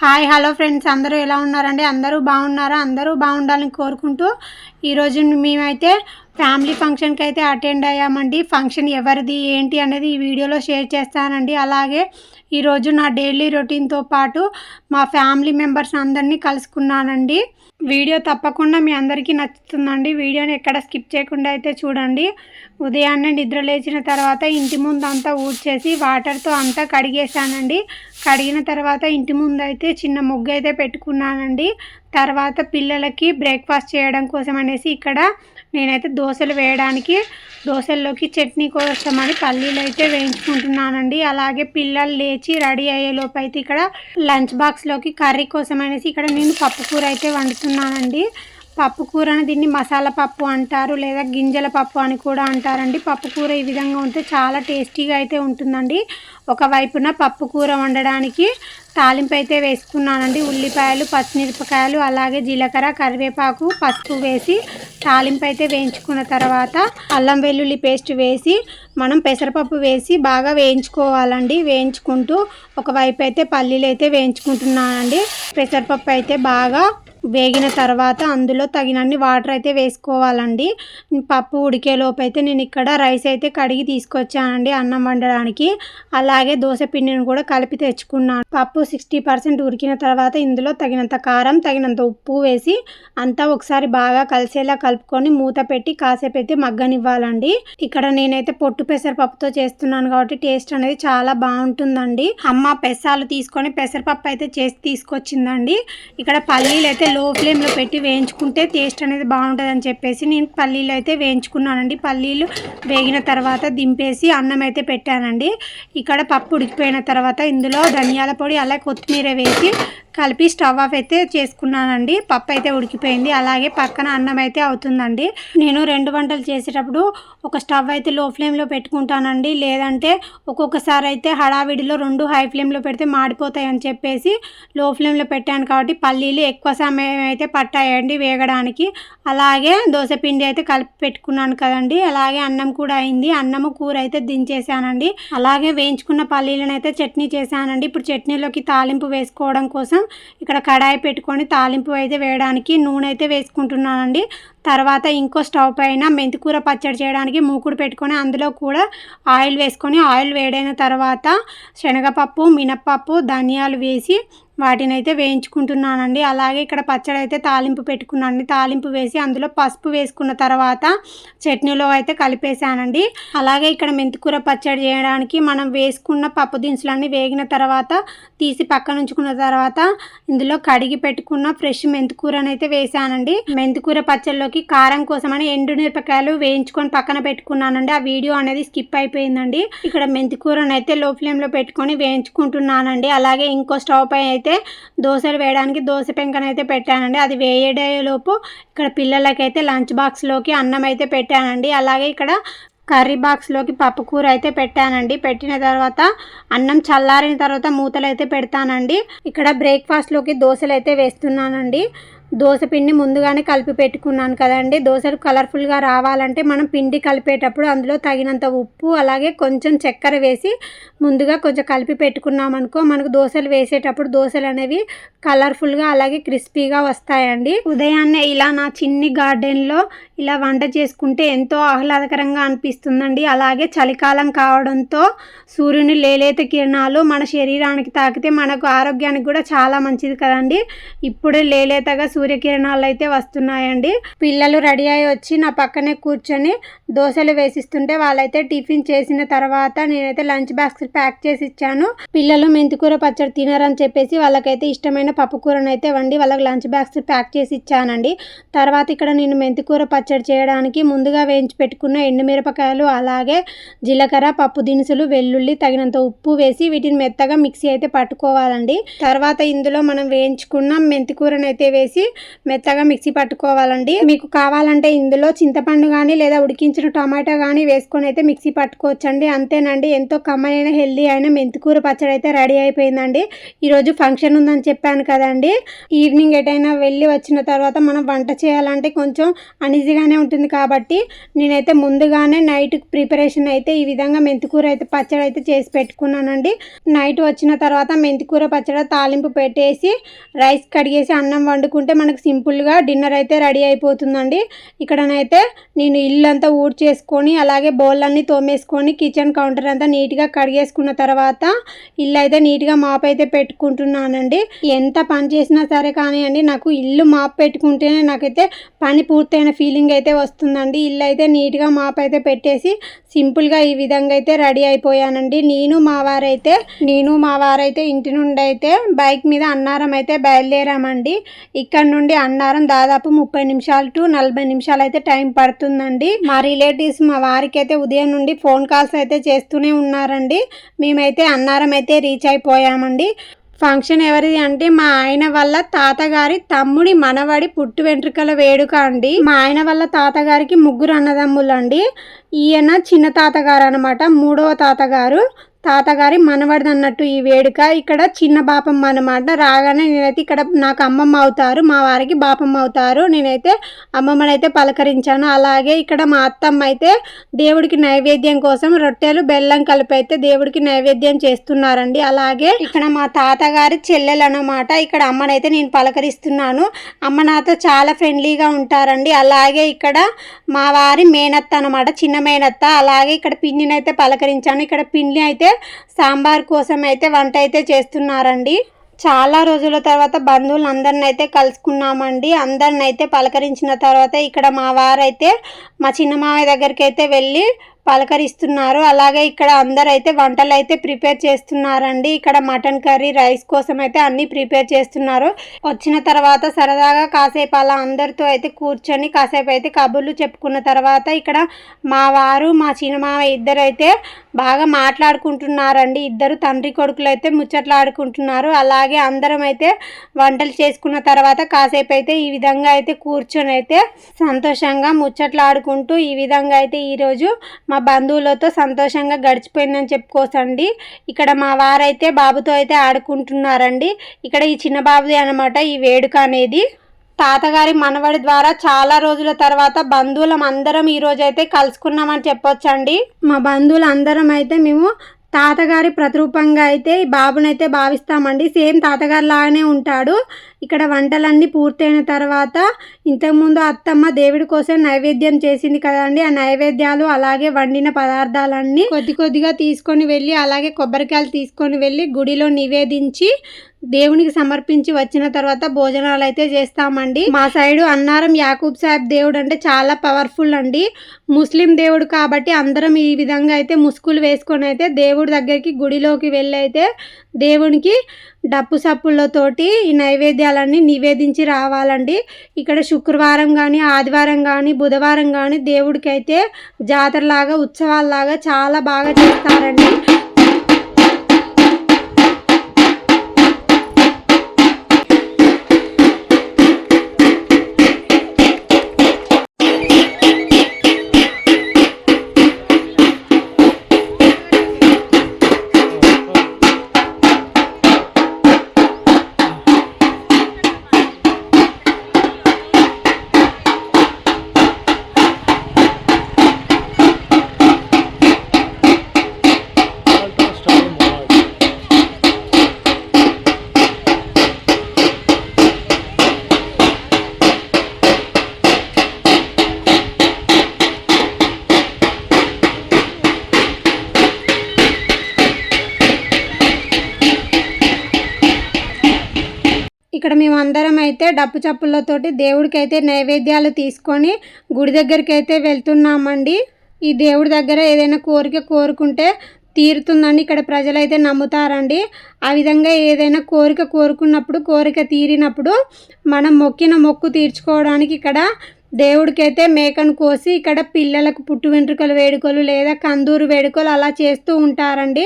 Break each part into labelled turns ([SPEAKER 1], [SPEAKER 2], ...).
[SPEAKER 1] Hi hello friends. అందరూ ఎలా ఉన్నారండి? అందరూ బాగున్నారా? అందరూ బాగుండాలని కోరుకుంటూ ఈరోజు మేమైతే ఫ్యామిలీ ఫంక్షన్కి అయితే అటెండ్ అయ్యామండి. ఫంక్షన్ ఎవరిది ఏంటి అనేది ఈ వీడియోలో షేర్ చేస్తానండి. అలాగే ఈరోజు నా డైలీ రొటీన్తో పాటు మా ఫ్యామిలీ మెంబర్స్ అందరినీ కలుసుకున్నానండి. వీడియో తప్పకుండా మీ అందరికీ నచ్చుతుందండి. వీడియోని ఎక్కడ స్కిప్ చేయకుండా అయితే చూడండి. ఉదయాన్నే నిద్ర లేచిన తర్వాత ఇంటి ముందు అంతా ఊడ్చేసి వాటర్తో అంతా కడిగేసానండి కడిగిన తర్వాత ఇంటి ముందు అయితే చిన్న ముగ్గు అయితే పెట్టుకున్నానండి. తర్వాత పిల్లలకి బ్రేక్ఫాస్ట్ చేయడం కోసం అనేసి ఇక్కడ నేనైతే దోశలు వేయడానికి దోశల్లోకి చట్నీ కోసమని పల్లీలు అయితే వేయించుకుంటున్నానండి. అలాగే పిల్లలు లేచి రెడీ అయ్యేలోపు అయితే ఇక్కడ లంచ్ బాక్స్లోకి కర్రీ కోసం అనేసి ఇక్కడ నేను పప్పు కూర అయితే వండుతున్నానండి. పప్పు కూరని దీన్ని మసాలా పప్పు అంటారు లేదా గింజల పప్పు అని కూడా అంటారండి. పప్పు కూర ఈ విధంగా ఉంటే చాలా టేస్టీగా అయితే ఉంటుందండి. ఒకవైపున పప్పు కూర వండడానికి తాలింపు అయితే వేసుకున్నానండి. ఉల్లిపాయలు పచ్చిమిరపకాయలు అలాగే జీలకర్ర కరివేపాకు పసుపు వేసి తాలింపు అయితే వేయించుకున్న తర్వాత అల్లం వెల్లుల్లి పేస్ట్ వేసి మనం పెసరపప్పు వేసి బాగా వేయించుకోవాలండి. వేయించుకుంటూ ఒకవైపు అయితే పల్లీలు అయితే వేయించుకుంటున్నానండి. పెసరపప్పు అయితే బాగా వేగిన తర్వాత అందులో తగినన్ని వాటర్ అయితే వేసుకోవాలండి. పప్పు ఉడికేలోపు అయితే నేను ఇక్కడ రైస్ అయితే కడిగి తీసుకొచ్చానండి అన్నం వండడానికి. అలాగే దోశ పిండిని కూడా కలిపి తెచ్చుకున్నాను. పప్పు సిక్స్టీ పర్సెంట్ ఉడికిన తర్వాత ఇందులో తగినంత కారం తగినంత ఉప్పు వేసి అంతా ఒకసారి బాగా కలిసేలా కలుపుకొని మూత పెట్టి కాసేపు అయితే మగ్గనివ్వాలండి. ఇక్కడ నేనైతే పొట్టు పెసరపప్పుతో చేస్తున్నాను కాబట్టి టేస్ట్ అనేది చాలా బాగుంటుందండి. అమ్మ పెసాలు తీసుకొని పెసరపప్పు అయితే చేసి తీసుకొచ్చిందండి. ఇక్కడ పల్లీలు అయితే లో ఫ్లేమ్లో పెట్టి వేయించుకుంటే టేస్ట్ అనేది బాగుంటుంది అని చెప్పేసి నేను పల్లీలు అయితే వేయించుకున్నానండి. పల్లీలు వేగిన తర్వాత దింపేసి అన్నం అయితే పెట్టానండి. ఇక్కడ పప్పు ఉడికిపోయిన తర్వాత ఇందులో ధనియాల పొడి అలాగే కొత్తిమీర వేసి కలిపి స్టవ్ ఆఫ్ అయితే చేసుకున్నానండి. పప్పు అయితే ఉడికిపోయింది. అలాగే పక్కన అన్నం అయితే అవుతుందండి. నేను రెండు వంటలు చేసేటప్పుడు ఒక స్టవ్ అయితే లో ఫ్లేమ్లో పెట్టుకుంటానండి. లేదంటే ఒక్కొక్కసారి అయితే హడావిడిలో రెండు హై ఫ్లేమ్లో పెడితే మాడిపోతాయి అని చెప్పేసి లో ఫ్లేమ్లో పెట్టాను కాబట్టి పల్లీలు ఎక్కువ సమయం అయితే పట్టాయండి వేగడానికి. అలాగే దోశ పిండి అయితే కలిపి పెట్టుకున్నాను కదండి. అలాగే అన్నం కూడా అయింది. అన్నము కూర అయితే దించేసానండి. అలాగే వేయించుకున్న పల్లీలను అయితే చట్నీ చేశానండి. ఇప్పుడు చట్నీలోకి తాలింపు వేసుకోవడం కోసం ఇక్కడ కడాయి పెట్టుకొని తాలింపు అయితే వేయడానికి నూనె అయితే వేసుకుంటున్నానండి. తర్వాత ఇంకో స్టవ్ పైన మెంతికూర పచ్చడి చేయడానికి మూకుడు పెట్టుకొని అందులో కూడా ఆయిల్ వేసుకొని ఆయిల్ వేడైన తర్వాత శనగపప్పు మినప్పప్పు ధనియాలు వేసి వాటిని అయితే వేయించుకుంటున్నానండి. అలాగే ఇక్కడ పచ్చడి అయితే తాలింపు పెట్టుకున్నానండి. తాలింపు వేసి అందులో పసుపు వేసుకున్న తర్వాత చట్నీలో అయితే కలిపేసానండి అలాగే ఇక్కడ మెంతికూర పచ్చడి చేయడానికి మనం వేసుకున్న పప్పు దినుసులన్నీ వేగిన తర్వాత తీసి పక్కన ఉంచుకున్న తర్వాత ఇందులో కడిగి పెట్టుకున్న ఫ్రెష్ మెంతికూరని అయితే వేసానండి మెంతికూర పచ్చడిలోకి కారం కోసమని ఎండు మిరపకాయలు వేయించుకొని పక్కన పెట్టుకున్నానండి. ఆ వీడియో అనేది స్కిప్ అయిపోయిందండి. ఇక్కడ మెంతికూరను అయితే లో ఫ్లేమ్లో పెట్టుకొని వేయించుకుంటున్నానండి. అలాగే ఇంకో స్టవ్ పై అయితే దోశలు వేయడానికి దోశ పెంకనైతే పెట్టానండి. అది వేయడేలోపు ఇక్కడ పిల్లలకైతే లంచ్ బాక్స్లోకి అన్నం అయితే పెట్టానండి. అలాగే ఇక్కడ కర్రీ బాక్స్లోకి పప్పుకూర అయితే పెట్టానండి. పెట్టిన తర్వాత అన్నం చల్లారిన తర్వాత మూతలు అయితే పెడతానండి. ఇక్కడ బ్రేక్ఫాస్ట్లోకి దోశలు అయితే వేస్తున్నానండి. దోశ పిండి ముందుగానే కలిపి పెట్టుకున్నాను కదండి. దోశలు కలర్ఫుల్గా రావాలంటే మనం పిండి కలిపేటప్పుడు అందులో తగినంత ఉప్పు అలాగే కొంచెం చక్కెర వేసి ముందుగా కొంచెం కలిపి పెట్టుకున్నాం అనుకో మనకు దోశలు వేసేటప్పుడు దోశలు అనేవి కలర్ఫుల్గా అలాగే క్రిస్పీగా వస్తాయండి. ఉదయాన్నే ఇలా నా చిన్ని గార్డెన్లో ఇలా వంట చేసుకుంటే ఎంతో ఆహ్లాదకరంగా అనిపిస్తుందండి. అలాగే చలికాలం కావడంతో సూర్యుని లేలేత కిరణాలు మన శరీరానికి తాకితే మనకు ఆరోగ్యానికి కూడా చాలా మంచిది కదండి. ఇప్పుడే లేలేతగా సూర్యకిరణాలు అయితే వస్తున్నాయండి. పిల్లలు రెడీ అయి వచ్చి నా పక్కనే కూర్చొని దోశలు వేసిస్తుంటే వాళ్ళైతే టిఫిన్ చేసిన తర్వాత నేనైతే లంచ్ బాక్స్ ప్యాక్ చేసి ఇచ్చాను. పిల్లలు మెంతికూర పచ్చడి తినరని చెప్పేసి వాళ్ళకైతే ఇష్టమైన పప్పుకూరను అయితే వండి వాళ్ళకి లంచ్ బాక్స్ ప్యాక్ చేసి ఇచ్చానండి. తర్వాత ఇక్కడ నేను మెంతికూర పచ్చడి చేయడానికి ముందుగా వేయించి పెట్టుకున్న ఎండుమిరపకాయలు అలాగే జీలకర్ర పప్పు దినుసులు వెల్లుల్లి తగినంత ఉప్పు వేసి వీటిని మెత్తగా మిక్సీ అయితే పట్టుకోవాలండి. తర్వాత ఇందులో మనం వేయించుకున్న మెంతికూరను అయితే వేసి మెత్తగా మిక్సీ పట్టుకోవాలండి. మీకు కావాలంటే ఇందులో చింతపండు కానీ లేదా ఉడికించిన టమాటా కానీ వేసుకొని అయితే మిక్సీ పట్టుకోవచ్చండి. అంతేనండి. ఎంతో కమ్మనైన హెల్దీ అయిన మెంతికూర పచ్చడి అయితే రెడీ అయిపోయిందండి. ఈరోజు ఫంక్షన్ ఉందని చెప్పాను కదండి. ఈవినింగ్ ఎటైనా వెళ్ళి వచ్చిన తర్వాత మనం వంట చేయాలంటే కొంచెం అనీజీగానే ఉంటుంది కాబట్టి నేనైతే ముందుగానే నైట్ ప్రిపరేషన్ అయితే ఈ విధంగా మెంతికూర అయితే పచ్చడి అయితే చేసి పెట్టుకున్నానండి. నైట్ వచ్చిన తర్వాత మెంతికూర పచ్చడి తాలింపు పెట్టేసి రైస్ కడిగేసి అన్నం వండుకుంటే మనకు సింపుల్గా డిన్నర్ అయితే రెడీ అయిపోతుందండి. ఇక్కడనైతే నేను ఇల్లు అంతా ఊడ్చేసుకొని అలాగే బౌల్లన్నీ తోమేసుకొని కిచెన్ కౌంటర్ అంతా నీట్గా కడిగేసుకున్న తర్వాత ఇల్లు అయితే నీట్గా మాప్ అయితే పెట్టుకుంటున్నానండి. ఎంత పని చేసినా సరే కానివ్వండి నాకు ఇల్లు మాప్ పెట్టుకుంటేనే నాకైతే పని పూర్తయిన ఫీలింగ్ అయితే వస్తుందండి. ఇల్లు అయితే నీట్గా మాప్ అయితే పెట్టేసి సింపుల్గా ఈ విధంగా అయితే రెడీ అయిపోయానండి. నేను మా వారైతే నేను మా వారైతే ఇంటి నుండి అయితే బైక్ మీద అన్నారం అయితే బయలుదేరామండి. ఇక్కడ నుండి అన్నారం దాదాపు ముప్పై నిమిషాలు టు నలభై నిమిషాలు అయితే టైం పడుతుందండి. మా రిలేటివ్స్ మా వారికి అయితే ఉదయం నుండి ఫోన్ కాల్స్ అయితే చేస్తూనే ఉన్నారండి. మేమైతే అన్నారం అయితే రీచ్ అయిపోయామండి. ఫంక్షన్ ఎవరిది అంటే మా ఆయన వల్ల తాతగారి తమ్ముడి మనవడి పుట్టు వెంట్రుకల వేడుక అండి. మా ఆయన వల్ల తాతగారికి ముగ్గురు అన్నదమ్ములు అండి ఈయన చిన్న తాతగారు అనమాట మూడవ తాతగారు. తాతగారి మనవడిది అన్నట్టు ఈ వేడుక. ఇక్కడ చిన్న బాపమ్మ అనమాట రాగానే నేనైతే ఇక్కడ నాకు అమ్మమ్మ అవుతారు మా వారికి బాపమ్మ అవుతారు. నేనైతే అమ్మమ్మని అయితే పలకరించాను. అలాగే ఇక్కడ మా అత్తమ్మ అయితే దేవుడికి నైవేద్యం కోసం రొట్టెలు బెల్లం కలిపి అయితే దేవుడికి నైవేద్యం చేస్తున్నారండి. అలాగే ఇక్కడ మా తాతగారి చెల్లెలు అనమాట ఇక్కడ అమ్మనైతే నేను పలకరిస్తున్నాను. అమ్మ నాతో చాలా ఫ్రెండ్లీగా ఉంటారండి. అలాగే ఇక్కడ మా వారి మేనత్త అనమాట చిన్న మేనత్త. అలాగే ఇక్కడ పిన్నినైతే పలకరించాను. ఇక్కడ పిన్ని అయితే సాంబార్ కోసం అయితే వంట అయితే చేస్తున్నారండి. చాలా రోజుల తర్వాత బంధువులు అందరిని అయితే కలుసుకున్నామండి. అందరిని అయితే పలకరించిన తర్వాత ఇక్కడ మా వారైతే మా చిన్న మావయ్య దగ్గరికి అయితే వెళ్ళి పలకరిస్తున్నారు. అలాగే ఇక్కడ అందరు అయితే వంటలు అయితే ప్రిపేర్ చేస్తున్నారండి. ఇక్కడ మటన్ కర్రీ రైస్ కోసం అయితే అన్ని ప్రిపేర్ చేస్తున్నారు. వచ్చిన తర్వాత సరదాగా కాసేపు అలా అందరితో అయితే కూర్చొని కాసేపు అయితే కబుర్లు చెప్పుకున్న తర్వాత ఇక్కడ మా వారు మా చిన్నమామ ఇద్దరు అయితే బాగా మాట్లాడుకుంటున్నారండి. ఇద్దరు తండ్రి కొడుకులు అయితే ముచ్చట్లాడుకుంటున్నారు. అలాగే అందరం అయితే వంటలు చేసుకున్న తర్వాత కాసేపు అయితే ఈ విధంగా అయితే కూర్చొని అయితే సంతోషంగా ముచ్చట్లాడుకుంటూ ఈ విధంగా అయితే ఈరోజు మా బంధువులతో సంతోషంగా గడిచిపోయిందని చెప్పుకోసండి. ఇక్కడ మా వారైతే బాబుతో అయితే ఆడుకుంటున్నారండి. ఇక్కడ ఈ చిన్న బాబుది అనమాట ఈ వేడుక అనేది. తాతగారి మనవడి ద్వారా చాలా రోజుల తర్వాత బంధువులం అందరం ఈరోజు అయితే కలుసుకున్నామని చెప్పొచ్చండి. మా బంధువులు అందరం అయితే మేము తాతగారి ప్రతిరూపంగా అయితే ఈ బాబునైతే భావిస్తామండి. సేమ్ తాతగారి లాగానే ఉంటాడు. ఇక్కడ వంటలన్నీ పూర్తయిన తర్వాత ఇంతకుముందు అత్తమ్మ దేవుడి కోసం నైవేద్యం చేసింది కదండి. ఆ నైవేద్యాలు అలాగే వండిన పదార్థాలన్నీ కొద్ది కొద్దిగా తీసుకొని వెళ్ళి అలాగే కొబ్బరికాయలు తీసుకొని వెళ్ళి గుడిలో నివేదించి దేవునికి సమర్పించి వచ్చిన తర్వాత భోజనాలు అయితే చేస్తామండి. మా సైడు అన్నారం యాకూబ్ సాహెబ్ దేవుడు అంటే చాలా పవర్ఫుల్ అండి. ముస్లిం దేవుడు కాబట్టి అందరం ఈ విధంగా అయితే ముసుగులు వేసుకొని అయితే దేవుడి దగ్గరికి గుడిలోకి వెళ్ళి అయితే దేవునికి డప్పు సప్పులతోటి ఈ నైవేద్యాలన్నీ నివేదించి రావాలండి. ఇక్కడ శుక్రవారం కానీ ఆదివారం కానీ బుధవారం కానీ దేవుడికి అయితే జాతరలాగా ఉత్సవాల్లాగా చాలా బాగా చేస్తారండి. అయితే డప్పు చప్పులతోటి దేవుడికి అయితే నైవేద్యాలు తీసుకొని గుడి దగ్గరికి అయితే వెళ్తున్నామండి. ఈ దేవుడి దగ్గర ఏదైనా కోరిక కోరుకుంటే తీరుతుందని ఇక్కడ ప్రజలైతే నమ్ముతారండి. ఆ విధంగా ఏదైనా కోరిక కోరుకున్నప్పుడు కోరిక తీరినప్పుడు మనం మొక్కిన మొక్కు తీర్చుకోవడానికి ఇక్కడ దేవుడికైతే మేకను కోసి ఇక్కడ పిల్లలకు పుట్టు వెంట్రుకలు వేడుకలు లేదా కందూరు వేడుకలు అలా చేస్తూ ఉంటారండి.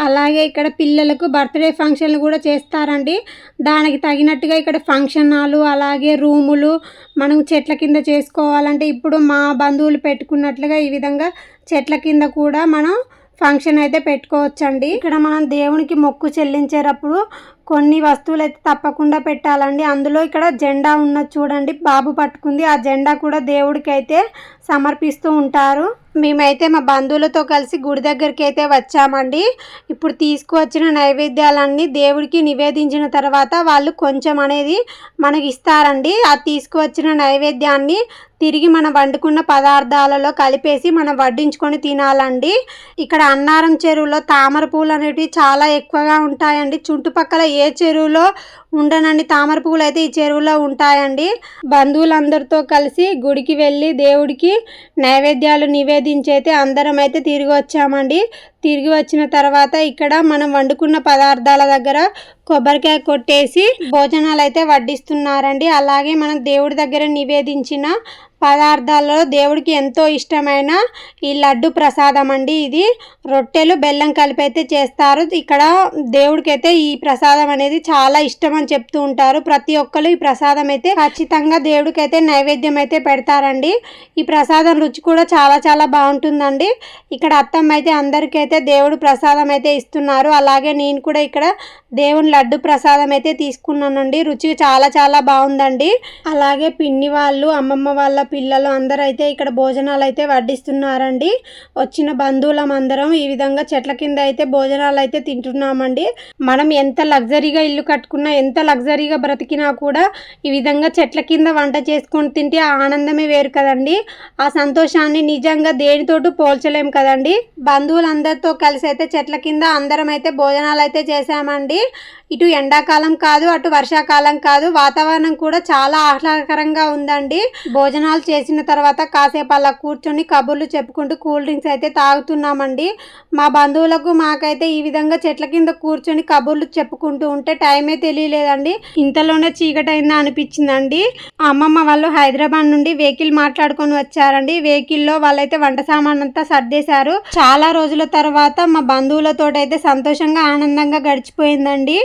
[SPEAKER 1] అలాగే ఇక్కడ పిల్లలకు బర్త్డే ఫంక్షన్లు కూడా చేస్తారండి. దానికి తగినట్టుగా ఇక్కడ ఫంక్షన్ హాలు అలాగే రూములు మనం చెట్ల కింద చేసుకోవాలంటే ఇప్పుడు మా బంధువులు పెట్టుకున్నట్లుగా ఈ విధంగా చెట్ల కింద కూడా మనం ఫంక్షన్ అయితే పెట్టుకోవచ్చండి. ఇక్కడ మనం దేవునికి మొక్కు చెల్లించేటప్పుడు కొన్ని వస్తువులు అయితే తప్పకుండా పెట్టాలండి. అందులో ఇక్కడ జెండా ఉన్నది చూడండి. బాబు పట్టుకుంది. ఆ జెండా కూడా దేవుడికి అయితే సమర్పిస్తూ ఉంటారు. మేమైతే మా బంధువులతో కలిసి గుడి దగ్గరికి అయితే వచ్చామండి. ఇప్పుడు తీసుకువచ్చిన నైవేద్యాలన్నీ దేవుడికి నివేదించిన తర్వాత వాళ్ళు కొంచెం అనేది మనకి ఇస్తారండి. ఆ తీసుకువచ్చిన నైవేద్యాన్ని తిరిగి మనం వండుకున్న పదార్థాలలో కలిపేసి మనం వడ్డించుకొని తినాలండి. ఇక్కడ అన్నారం చెరువులో తామర పూలు అనేవి చాలా ఎక్కువగా ఉంటాయండి. చుట్టుపక్కల ఏ చెరువులో ఉండనండి తామర పువ్వులు అయితే ఈ చెరువులో ఉంటాయండి. బంధువులందరితో కలిసి గుడికి వెళ్ళి దేవుడికి నైవేద్యాలు నివేదించైతే అందరం అయితే తిరిగి వచ్చామండి. తిరిగి వచ్చిన తర్వాత ఇక్కడ మనం వండుకున్న పదార్థాల దగ్గర కొబ్బరికాయ కొట్టేసి భోజనాలు అయితే వడ్డిస్తున్నారండి. అలాగే మనం దేవుడి దగ్గర నివేదించిన పదార్థాలలో దేవుడికి ఎంతో ఇష్టమైన ఈ లడ్డు ప్రసాదం అండి ఇది. రొట్టెలు బెల్లం కలిపి అయితే చేస్తారు. ఇక్కడ దేవుడికి అయితే ఈ ప్రసాదం అనేది చాలా ఇష్టం అని చెప్తూ ఉంటారు. ప్రతి ఒక్కరు ఈ ప్రసాదం అయితే ఖచ్చితంగా దేవుడికి అయితే నైవేద్యం అయితే పెడతారండి. ఈ ప్రసాదం రుచి కూడా చాలా చాలా బాగుంటుందండి. ఇక్కడ అత్తమ్మ అయితే అందరికైతే దేవుడు ప్రసాదం అయితే ఇస్తున్నారు. అలాగే నేను కూడా ఇక్కడ దేవుని లడ్డు ప్రసాదం అయితే తీసుకున్నానండి. రుచి చాలా చాలా బాగుందండి. అలాగే పిన్ని వాళ్ళు అమ్మమ్మ వాళ్ళ పిల్లలు అందరూ అయితే ఇక్కడ భోజనాలు అయితే వడ్డిస్తున్నారండి. వచ్చిన బంధువులం అందరం ఈ విధంగా చెట్ల కింద అయితే భోజనాలు అయితే తింటున్నామండి. మనం ఎంత లగ్జరీగా ఇల్లు కట్టుకున్నా ఎంత లగ్జరీగా బ్రతికినా కూడా ఈ విధంగా చెట్ల కింద వంట చేసుకొని తింటే ఆ ఆనందమే వేరు కదండి. ఆ సంతోషాన్ని నిజంగా దేనితోటి పోల్చలేం కదండి. బంధువులందరితో కలిసి అయితే చెట్ల కింద అందరం అయితే భోజనాలు అయితే చేసామండి ఇటు ఎండాకాలం కాదు అటు వర్షాకాలం కాదు వాతావరణం కూడా చాలా ఆహ్లాదకరంగా ఉందండి. భోజనాలు చేసిన తర్వాత కాసేపు అలా కూర్చొని కబుర్లు చెప్పుకుంటూ కూల్ డ్రింక్స్ అయితే తాగుతున్నామండి. మా బంధువులకు మాకైతే ఈ విధంగా చెట్ల కింద కూర్చొని కబుర్లు చెప్పుకుంటూ ఉంటే టైమే తెలియలేదండి. ఇంతలోనే చీకటైందా అనిపించిందండి. అమ్మమ్మ వాళ్ళు హైదరాబాద్ నుండి వెహికల్ మాట్లాడుకొని వచ్చారండి. వెహికల్లో వాళ్ళైతే వంట సామాన్ అంతా సర్దేశారు. చాలా రోజుల తర్వాత మా బంధువులతో అయితే సంతోషంగా ఆనందంగా గడిచిపోయిందండి.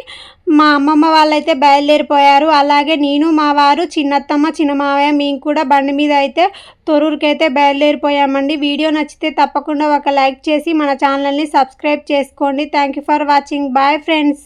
[SPEAKER 1] మా అమ్మమ్మ వాళ్ళైతే బయలుదేరిపోయారు. అలాగే నేను మా వారు చిన్నత్తమ్మ చిన్న మావయ్య మేము కూడా బండి మీద అయితే తొరూరుకి అయితే బయలుదేరిపోయామండి. వీడియో నచ్చితే తప్పకుండా ఒక లైక్ చేసి మన ఛానల్ని సబ్స్క్రైబ్ చేసుకోండి. Thank you for watching bye friends